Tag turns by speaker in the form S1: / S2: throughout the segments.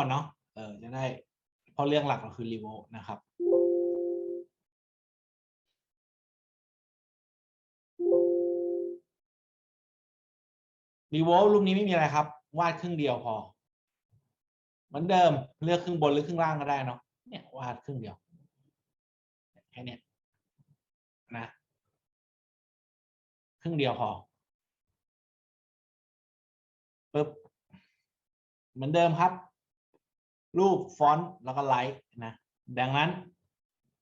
S1: ก่อนเนาะเออจะได้เพราะเรื่องหลักเราคือรีโวนะครับรีโวลูกนี้ไม่มีอะไรครับ วาดครึ่งเดียวพอ เหมือนเดิมเลือกครึ่งบนหรือครึ่งล่างก็ได้เนาะเนี่ยวาดครึ่งเดียวแค่เนี้ยนะครึ่งเดียวพอปึ๊บเหมือนเดิมครับ รูปฟอนต์แล้วก็ไลท์นะ ดังนั้น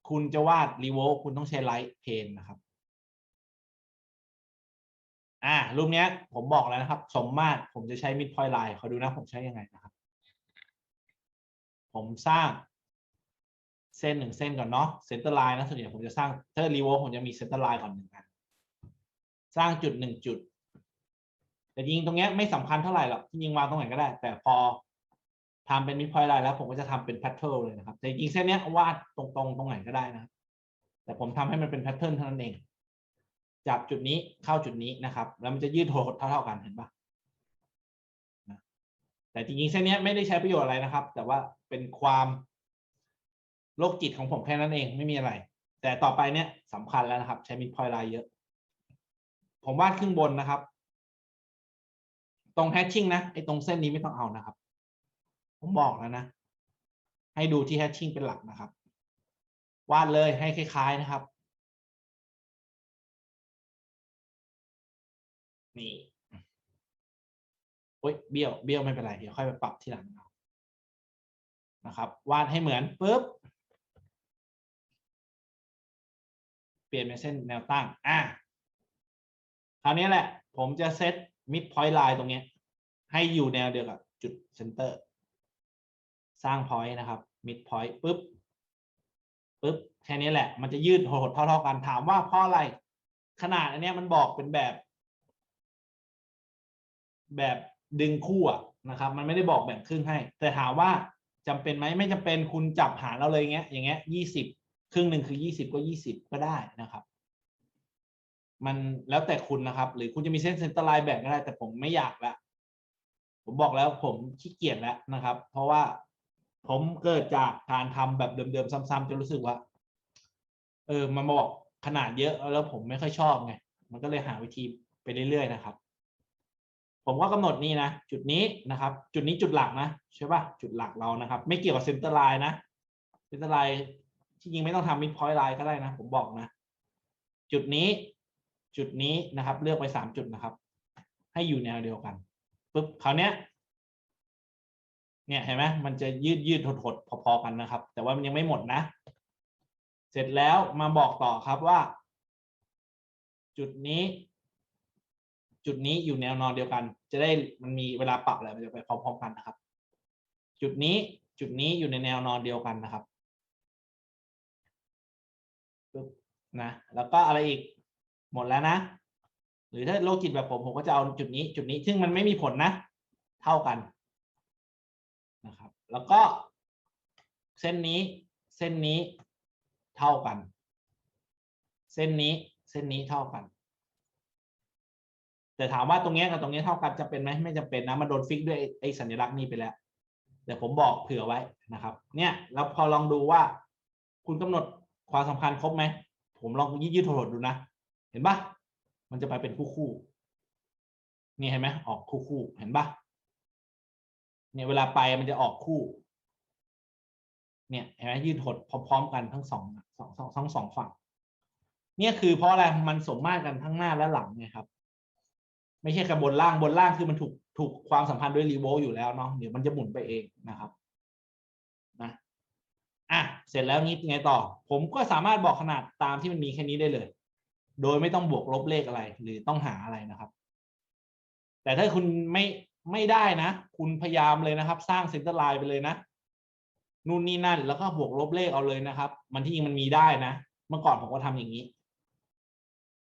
S1: คุณจะวาดรีโวคุณต้องใช้ไลท์เพนนะครับ อ่า รูปเนี้ยผมบอกแล้วนะครับ สมมาตรผมจะใช้มิดพอยไลน์ขอดูนะผมใช้ยังไงนะครับ ผมสร้างเส้นหนึ่งเส้นก่อนเนาะเซนเตอร์ไลน์นะส่วนใหญ่ผมจะสร้างถ้ารีโวผมจะมีเซนเตอร์ไลน์ก่อนหนึ่งอันสร้างจุดหนึ่งจุด แต่จริงตรงเนี้ยไม่สำคัญเท่าไหร่หรอกที่ยิงวางตรงไหนก็ได้ แต่พอ ทำเป็นมิดพอยต์ไลน์แล้วผมก็จะทำเป็นแพทเทิร์นเลยนะครับ แต่จริงเส้นนี้วาดตรงๆตรงไหนก็ได้นะ แต่ผมทำให้มันเป็นแพทเทิร์นเท่านั้นเองจับจุดนี้เข้าจุดนี้นะครับ แล้วมันจะยืดโหดเท่าๆกันเห็นปะนะแต่จริงๆเส้นนี้ไม่ได้ใช้ประโยชน์อะไรนะครับ แต่ว่าเป็นความโรคจิตของผมแค่นั้นเองไม่มีอะไร แต่ต่อไปเนี้ยสำคัญแล้วนะครับ ใช้มิดพอยต์ไลน์เยอะ ผมวาดครึ่งบนนะครับ ตรงแฮชชิ่งนะไอ้ตรงเส้นนี้ไม่ต้องเอานะครับ ผมบอกแล้วนะ ให้ดูที่แฮชชิ่งเป็นหลักนะครับ วาดเลยให้คล้าย ๆนะครับ นี่โอ๊ยเบี้ยวเบี้ยวไม่เป็นไร เดี๋ยวค่อยไปปรับทีหลังนะครับ วาดให้เหมือนปุ๊บ เปลี่ยนเป็นเส้นแนวตั้ง อะคราวนี้แหละ ผมจะเซตมิดพอยต์ไลน์ตรงนี้ ให้อยู่แนวเดียวกับจุดเซนเตอร์ สร้างพอยต์นะครับมิดพอยต์ปุ๊บปุ๊บแค่นี้แหละ มันจะยืดหดเท่าๆกันถามว่าเพราะอะไร ขนาดอันนี้มันบอกเป็นแบบ แบบดึงคู่อะนะครับ มันไม่ได้บอกแบ่งครึ่งให้ แต่ถามว่าจำเป็นไหมไม่จำเป็นคุณจับหารเราเลยอย่างเงี้ย อย่างเงี้ยยี่สิบครึ่งหนึ่งคือยี่สิบก็ยี่สิบก็ได้นะครับ มันแล้วแต่คุณนะครับ หรือคุณจะมีเส้นเซนเตอร์ไลน์แบ่งก็ได้ แต่ผมไม่อยากละผมบอกแล้วผมขี้เกียจแล้วนะครับ เพราะว่า ผมเกิดจากการทำแบบเดิมๆซ้ำๆจนรู้สึกว่า เออมาบอกขนาดเยอะแล้วผมไม่ค่อยชอบไงมันก็เลยหาวิธีไปเรื่อยๆนะครับ ผมก็กำหนดนี่นะจุดนี้นะครับ จุดนี้จุดหลักนะใช่ป่ะจุดหลักเรานะครับ ไม่เกี่ยวกับเซนเตอร์ไลน์นะเซนเตอร์ไลน์ที่จริงไม่ต้องทำมิดพอยต์ไลน์ก็ได้นะ ผมบอกนะ จุดนี้จุดนี้นะครับ เลือกไปสามจุดนะครับ ให้อยู่แนวเดียวกันปุ๊บคราวเนี้ย เนี่ยเห็นไหมมันจะยืดยืดหดหดพอๆกันนะครับ แต่ว่ามันยังไม่หมดนะ เสร็จแล้วมาบอกต่อครับว่า จุดนี้ จุดนี้อยู่แนวนอนเดียวกัน จะได้มันมีเวลาปรับอะไรมันจะไปพร้อมๆกันนะครับ จุดนี้จุดนี้อยู่ในแนวนอนเดียวกันนะครับนะแล้วก็อะไรอีกหมดแล้วนะ หรือถ้าโรคจิตแบบผมผมก็จะเอาจุดนี้ จุดนี้ซึ่งมันไม่มีผลนะ เท่ากัน นะครับ แล้วก็เส้นนี้เส้นนี้เท่ากัน เส้นนี้เส้นนี้เท่ากัน แต่ถามว่าตรงนี้กับตรงนี้เท่ากันจะเป็นไหมไม่จำเป็นนะมันโดนฟิกด้วยไอ้สัญลักษณ์นี้ไปแล้วแต่ผมบอกเผื่อไว้นะครับ เนี่ยแล้วพอลองดูว่า คุณกำหนดความสำคัญครบไหมผมลองยืดยืดถดดูนะ เห็นปะมันจะไปเป็นคู่คู่นี่เห็นไหมออกคู่คู่เห็นปะ เนี่ยเวลาไปมันจะออกคู่ เนี่ยเห็นไหมยืดหดพร้อมๆกันทั้งสองสองสองทั้งสองฝั่ง เนี่ยคือเพราะอะไรมันสมมาตรกันทั้งหน้าและหลังไงครับ ไม่ใช่แค่บนล่างบนล่างคือมันถูกถูกความสัมพันธ์ด้วยรีโวลอยู่แล้วเนาะเดี๋ยวมันจะหมุนไปเองนะครับนะอะเสร็จแล้วนี้ไงต่อ ผมก็สามารถบอกขนาดตามที่มันมีแค่นี้ได้เลย โดยไม่ต้องบวกลบเลขอะไร หรือต้องหาอะไรนะครับ แต่ถ้าคุณไม่ ไม่ได้นะ คุณพยายามเลยนะครับ สร้างเซนเตอร์ไลน์ไปเลยนะนู่นนี่นั่น แล้วก็บวกลบเลขเอาเลยนะครับ มันที่จริงมันมีได้นะ เมื่อก่อนผมก็ทำอย่างนี้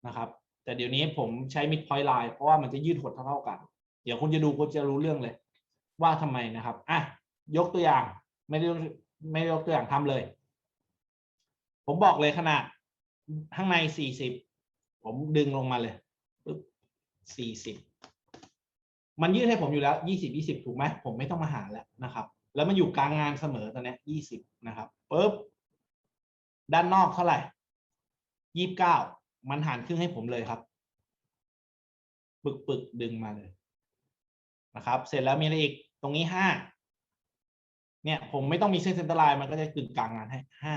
S1: นะครับ แต่เดี๋ยวนี้ผมใช้มิดพอยต์ไลน์เพราะว่ามันจะยืดหดเท่ากัน เดี๋ยวคุณจะดูคุณจะรู้เรื่องเลย ว่าทำไมนะครับอะยกตัวอย่างไม่ได้ไม่ได้ยกตัวอย่างทำเลย ผมบอกเลยขนาดข้างในสี่สิบผมดึงลงมาเลยปึ๊บสี่สิบ มันยืดให้ผมอยู่แล้วยี่สิบยี่สิบถูกไหมผมไม่ต้องมาหารแล้วนะครับ แล้วมันอยู่กลางงานเสมอตอนนี้ยี่สิบนะครับปุ๊บด้านนอกเท่าไหร่ยี่สิบเก้ามันหารครึ่งให้ผมเลยครับ ปึกปึกดึงมาเลยนะครับ เสร็จแล้วมีอะไรอีกตรงนี้ห้าเนี่ย ผมไม่ต้องมีเส้นเซนเตอร์ไลน์มันก็จะกึ่งกลางงานให้ห้า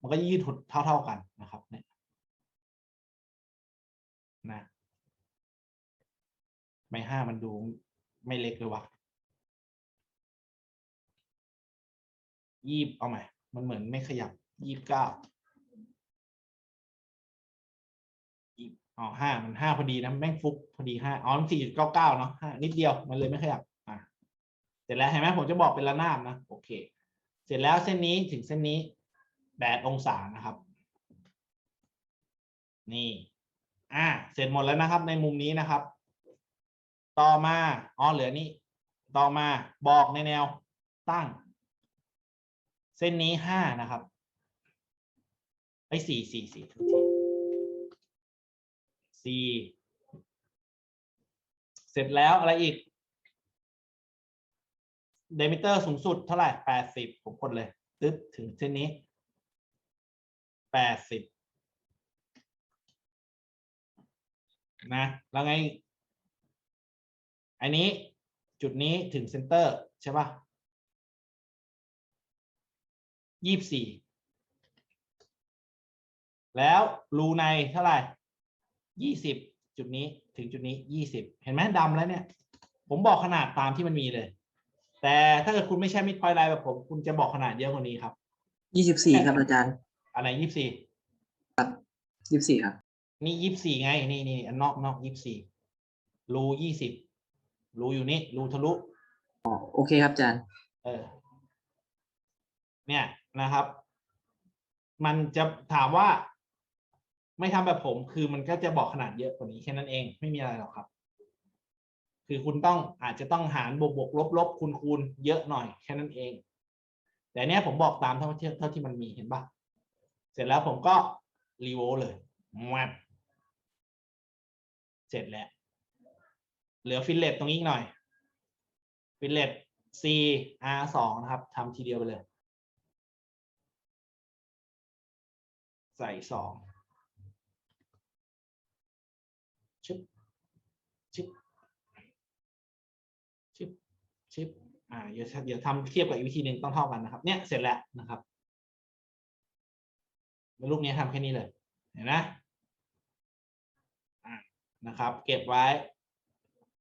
S1: มันก็ยืดหดเท่า ๆกันนะครับ เนี่ยนะ ไม่ห้ามันดูไม่เล็กเลยวะยี่บเอาใหม่ มันเหมือนไม่ขยับยี่บเก้าอ๋อห้ามันห้าพอดีนะแม่งฟุกพอดีห้าอ๋อสี่จุดเก้าเก้าเนาะห้านิดเดียวมันเลยไม่ขยับอะเสร็จแล้วเห็นไหมผมจะบอกเป็นระนาบนะโอเค เสร็จแล้วเส้นนี้ถึงเส้นนี้แปดองศานะครับ นี่ อ่า เสร็จหมดแล้วนะครับ ในมุมนี้นะครับ ต่อมาอ๋อเหลือนี่ต่อมาบอกในแนวตั้ง เส้นนี้ห้านะครับไอ้สี่สี่สี่ทุกทีสี่เสร็จแล้วอะไรอีกเดมิเตอร์สูงสุดเท่าไหร่แปดสิบผมกดเลยตึ๊บถึงเส้นนี้แปดสิบนะ แล้วไง อันนี้จุดนี้ถึงเซนเตอร์ใช่ปะยี่สิบสี่แล้วรูในเท่าไหร่ยี่สิบจุดนี้ถึงจุดนี้ยี่สิบเห็นไหมดำแล้วเนี่ย ผมบอกขนาดตามที่มันมีเลย แต่ถ้าเกิดคุณไม่ใช่มิดพอยไลน์แบบผม คุณจะบอกขนาดเยอะกว่านี้ครับ
S2: ยี่สิบสี่ครับอาจารย์
S1: อะไรยี่สี่
S2: ยี่สิบสี่ครับ
S1: นี่ยี่สี่ไง นี่นี่อันนอกนอกยี่สี่รูยี่สิบ รูอยู่นี่รูทะลุ
S2: อ๋อโอเคครับอาจารย์
S1: เออเนี่ยนะครับ มันจะถามว่า ไม่ทำแบบผม คือมันก็จะบอกขนาดเยอะกว่านี้แค่นั้นเอง ไม่มีอะไรหรอกครับ คือคุณต้องอาจจะต้องหารบวกบวกลบลบคูณคูณเยอะหน่อยแค่นั้นเอง แต่เนี้ยผมบอกตามเท่าที่เท่าที่มันมีเห็นปะเสร็จแล้วผมก็รีโวเลยแวบเสร็จแล้ว เหลือฟิลเลตตรงนี้อีกหน่อย ฟิลเลต C R สองนะครับทำทีเดียวไปเลย ใส่สองชึบชึบชึบชึบอ่าเดี๋ยวเดี๋ยวทำเทียบกับอีกวิธีหนึ่งต้องเท่ากันนะครับ เนี่ยเสร็จแล้วนะครับรูปนี้ทำแค่นี้เลย เห็นไหมอ่านะครับ เก็บไว้